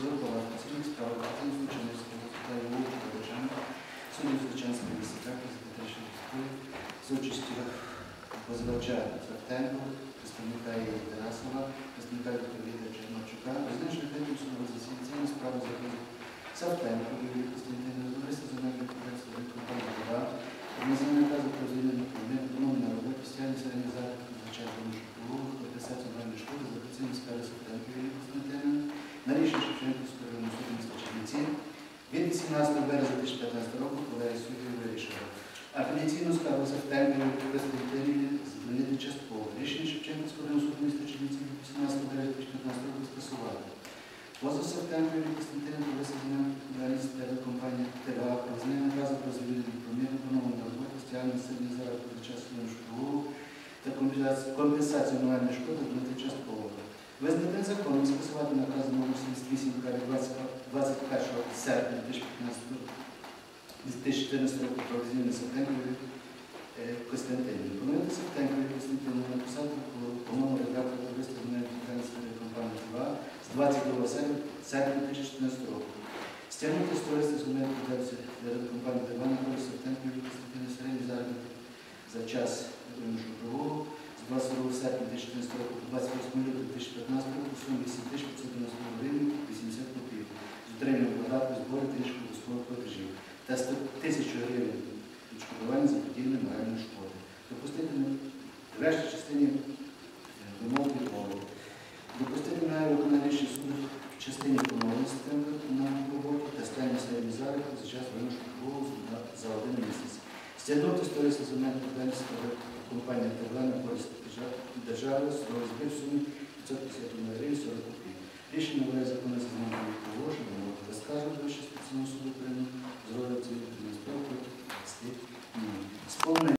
судових палат, цивільних справ, Катин Злочинського, та його викладачами, суддів Злочинської також запитачної військової, з участю позивача Цартенко, представника Єві Тарасова, представника відповідача Черночука, визначено третім судового засідання справи закону Савтенко Юрій Костянтина, земельних підприємств від компанії «Два», Внесення наказу про звільнення предмету домовлення на роботу постійні середні заробітки звичайного школу, компенсацію моральної шкоди за працівні скарги Савтенко Юрій Костянтина, на рішення 16 бе 2015 року, подаде суддів вирішили. Апеляційну скаргу Септембрі представителі змінили частково. Рішення Шевченківського районного суду міста Чернівців 18 березня 2015 року скасувати. Позов Септембрі представителі висадина дальність перед компанії ТВА про визнання наказу про звільнення проміру поновлення роботи стягнення сильні заробітних час судового та компенсацію моральної шкоди для частково. Визнати законом скасувати наказ номер 78 від 21 серпня 2015 2014 року про звільнення е, Костянтинівни. Помилити Савтенко Юрій на посаду по-моєму редактора земельної підприємства компанії ТВА з 22 серпня серпня 2014 року. Стягнути з товариства земельної підприємства компанії ТВА на користь Савтенко Юрій Костянтинівни середній заробіток за час римського прогулу з 22 серпня 2014 року по 28 лютого 2015 року в сумі 8590 гривень 80 копійок отриманням податку збору інших обов'язкових платежів та 100 тисяч гривень відшкодування за подільне моральної шкоди. Допустити в решті частині е, вимог відмови. Допустити на виконання суду в частині помилності на роботу та стання середньої заробітку за час школу за один місяць. Стягнути товариства земельної підприємства компанії ТВ на користь держа- держави з розбив в сумі 551 гривень 40 копійок. Рішення вважає законне за fullness.